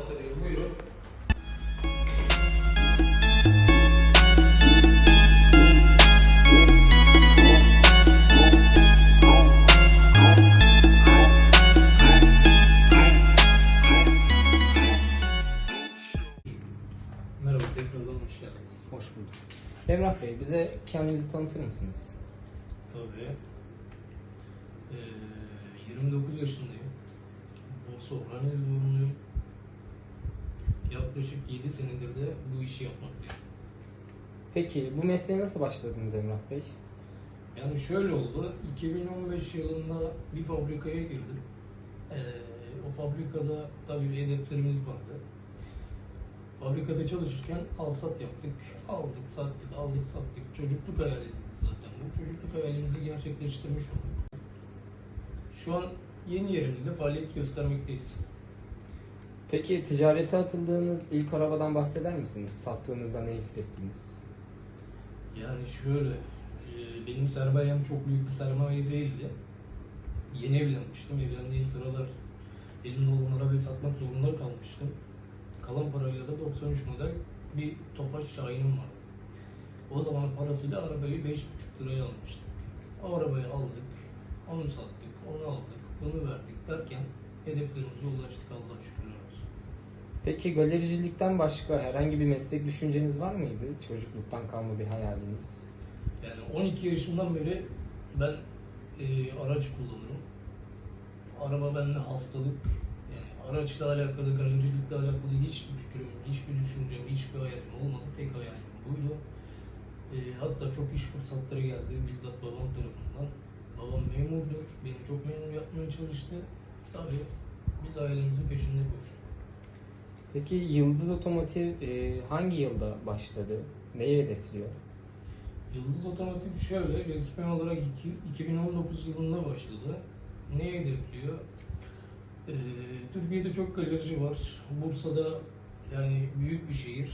olsa. Buyurun. Merhaba, tekrardan hoş geldiniz. Bulduk. Emrah Bey, bize kendinizi tanıtır mısınız? Tabii. Ee, 29 yaşındayım. Bosa Orhaneli doğumluyum. Yaklaşık 7 senedir de bu işi yapmaktayım. Peki, bu mesleğe nasıl başladınız Emrah Bey? Yani şöyle oldu. 2015 yılında bir fabrikaya girdim. Ee, o fabrikada tabii hedeflerimiz vardı. Fabrikada çalışırken alsat yaptık. Aldık, sattık, aldık, sattık. Çocukluk hayaliydi zaten bu. Çocukluk hayalimizi gerçekleştirmiş olduk. Şu an yeni yerimizde faaliyet göstermekteyiz. Peki, ticarete atıldığınız ilk arabadan bahseder misiniz? Sattığınızda ne hissettiniz? Yani şöyle, e, benim sermayem çok büyük bir sermaye değildi. Yeni evlenmiştim. Evlendiğim sıralar elimde olan arabayı satmak zorunda kalmıştım. Kalan parayla da 93 model bir Tofaş Şahin'im vardı. O zaman parasıyla arabayı 5,5 liraya almıştık. O arabayı aldık, onu sattık, onu aldık, bunu verdik derken hedeflerimize ulaştık Allah'a şükürler. Peki, galericilikten başka herhangi bir meslek düşünceniz var mıydı? Çocukluktan kalma bir hayaliniz? Yani 12 yaşından beri ben e, araç kullanırım. Araba bende hastalık. Yani araçla alakalı, garajcilikle alakalı hiçbir fikrim, hiçbir düşüncem, hiçbir hayalim olmadı. Tek hayalim buydu. E, hatta çok iş fırsatları geldi bizzat babam tarafından. Babam memurdur, beni çok memnun yapmaya çalıştı. Tabii biz ailemizin peşinde koştuk. Peki, Yıldız Otomotiv e, hangi yılda başladı? Neyi hedefliyor? Yıldız Otomotiv şöyle, resmi olarak iki- 2019 yılında başladı. Ne hedefliyor? Ee, Türkiye'de çok galerici var. Bursa'da yani büyük bir şehir.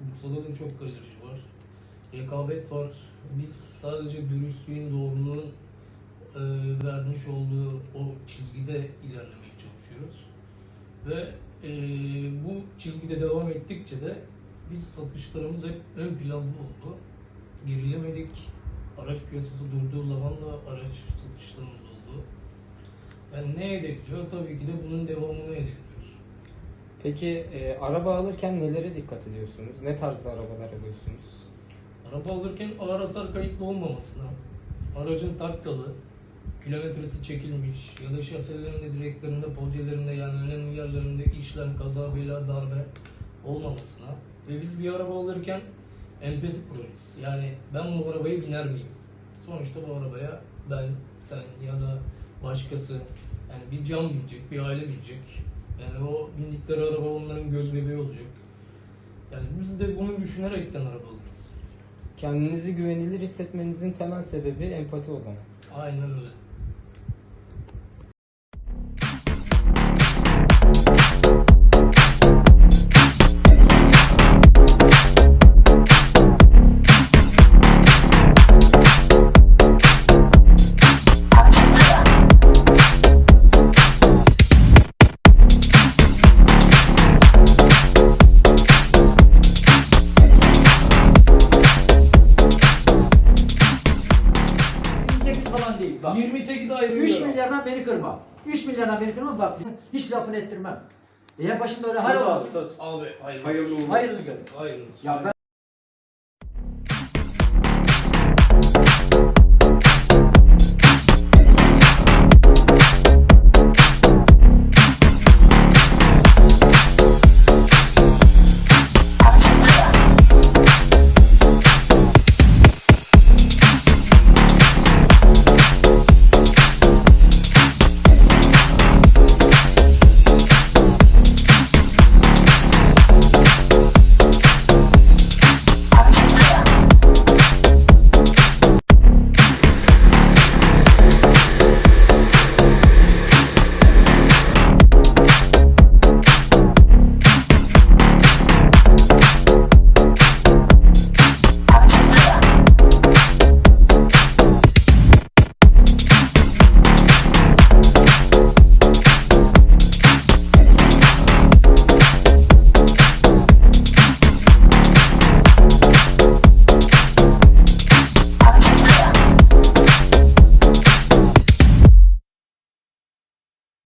Bursa'da da çok galerici var. Rekabet var. Biz sadece dürüstlüğün, doğruluğun e, vermiş olduğu o çizgide ilerlemeye çalışıyoruz. Ve e, bu çizgide devam ettikçe de biz satışlarımız hep ön planda oldu gerilemedik. Araç piyasası durduğu zaman da araç satışlarımız oldu. Yani ne hedefliyor? Tabii ki de bunun devamını hedefliyoruz. Peki, e, araba alırken nelere dikkat ediyorsunuz? Ne tarzda arabalar alıyorsunuz? Araba alırken ağır hasar kayıtlı olmamasına, aracın taklalı, kilometresi çekilmiş ya da şaselerinde, direklerinde, podyelerinde yani önemli yerlerinde işlem, kaza, bela, darbe olmamasına ve biz bir araba alırken empati kurarız. Yani ben bu arabaya biner miyim? Sonuçta bu arabaya ben, sen ya da başkası yani bir can binecek, bir aile binecek. Yani o bindikleri araba onların göz bebeği olacak. Yani biz de bunu düşünerekten araba alırız. Kendinizi güvenilir hissetmenizin temel sebebi empati o zaman. 欢迎那个。28 ayrı 3 euro. milyardan beni kırma. 3 milyardan beni kırma bak. Hiç lafını ettirmem. Eğer başında öyle hayır olsun. Abi hayır. Hayırlı uğurlu olsun. Hayırlı gör. Hayır. Ya ben